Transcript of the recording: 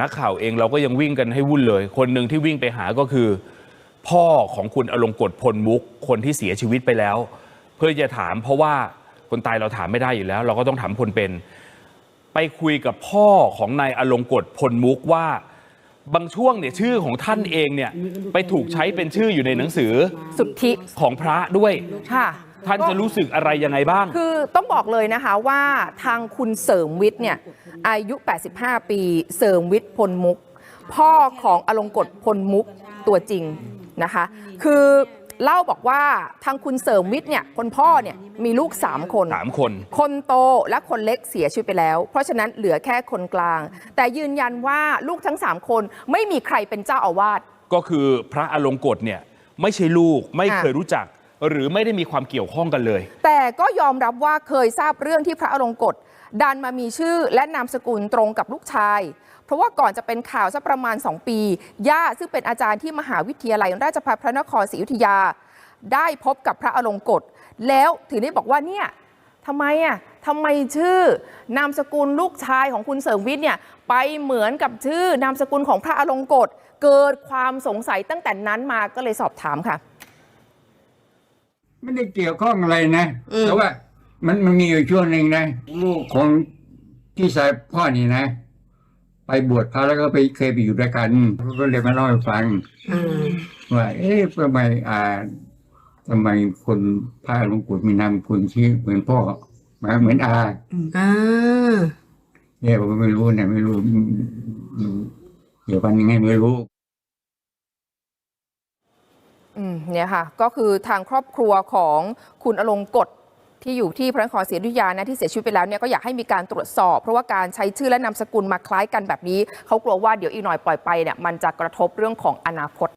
นักข่าวเองเราก็ยังวิ่งกันให้วุ่นเลย คนหนึ่งที่วิ่งไปหาก็คือ พ่อของคุณอลงกฎพลมุก คนที่เสียชีวิตไปแล้ว เพื่อจะถามเพราะว่าคนตายเราถามไม่ได้อยู่แล้ว เราก็ต้องถามคนเป็น ไปคุยกับพ่อของนายอลงกฎพลมุกว่า บางช่วงเนี่ยชื่อของท่านเองเนี่ยไปถูกใช้เป็นชื่ออยู่ในหนังสือสุทธิของพระด้วยค่ะ ท่านจะรู้สึกอะไรยังไงบ้าง คือต้องบอกเลยนะคะว่าทางคุณเสริมวิทย์เนี่ยอายุ 85 ปี เสริมวิทย์พลมุก พ่อของอลงกฎพลมุกตัวจริงนะคะ คือเล่าบอกว่าทางคุณเสริมวิทย์เนี่ยคนพ่อเนี่ยมีลูก 3 คนสามคน คนโตและคนเล็กเสียชีวิตไปแล้ว เพราะฉะนั้นเหลือแค่คนกลาง แต่ยืนยันว่าลูกทั้ง 3 คนไม่มีใครเป็นเจ้าอาวาสก็คือพระอลงกฎเนี่ยไม่ใช่ลูกไม่ค่ะเคยรู้จัก หรือไม่ได้มีความเกี่ยวข้องกันเลย แต่ก็ยอมรับว่าเคยทราบเรื่องที่พระอลงกฎดันมามีชื่อและนามสกุลตรงกับลูกชาย เพราะว่าก่อนจะเป็นข่าวสักประมาณ 2 ปี ย่าซึ่งเป็นอาจารย์ที่มหาวิทยาลัยราชภัฏพระนครศรีอยุธยา ได้พบกับพระอลงกฎแล้วถึงได้บอกว่าเนี่ยทำไมอะทำไมชื่อนามสกุลลูกชายของคุณเสริมวิทย์เนี่ยไปเหมือนกับชื่อนามสกุลของพระอลงกฎเกิดความสงสัยตั้งแต่นั้นมาก็เลยสอบถามค่ะ ไม่ได้เกี่ยวข้องอะไรนะแต่ว่า มันมันมีอยู่ช่วงหนึ่งนะลูกของพี่ชายพ่อนี่นะ ไปบวชพระแล้วก็ไปเคยไปอยู่ด้วยกันเขาก็เลยมาเล่าให้ฟังว่า เอ๊ะทำไมอ่าทำไมคนพระหลวงปู่มีนามคุณชื่อเหมือนพ่อมาเหมือนอา อ่า เนี่ยผมไม่รู้เนี่ยไม่รู้อืมอืมเกี่ยวกันยังไงไม่รู้อืม เนี่ยค่ะ ก็คือทางครอบครัวของคุณอลงกฎที่อยู่ที่พระนครศรีอยุธยานะที่เสียชีวิตไปแล้วเนี่ยก็อยากให้มีการตรวจสอบ เพราะว่าการใช้ชื่อและนามสกุลมาคล้ายกันแบบนี้ เขากลัวว่าเดี๋ยวอีกหน่อยปล่อยไปเนี่ยมันจะกระทบเรื่องของอนาคต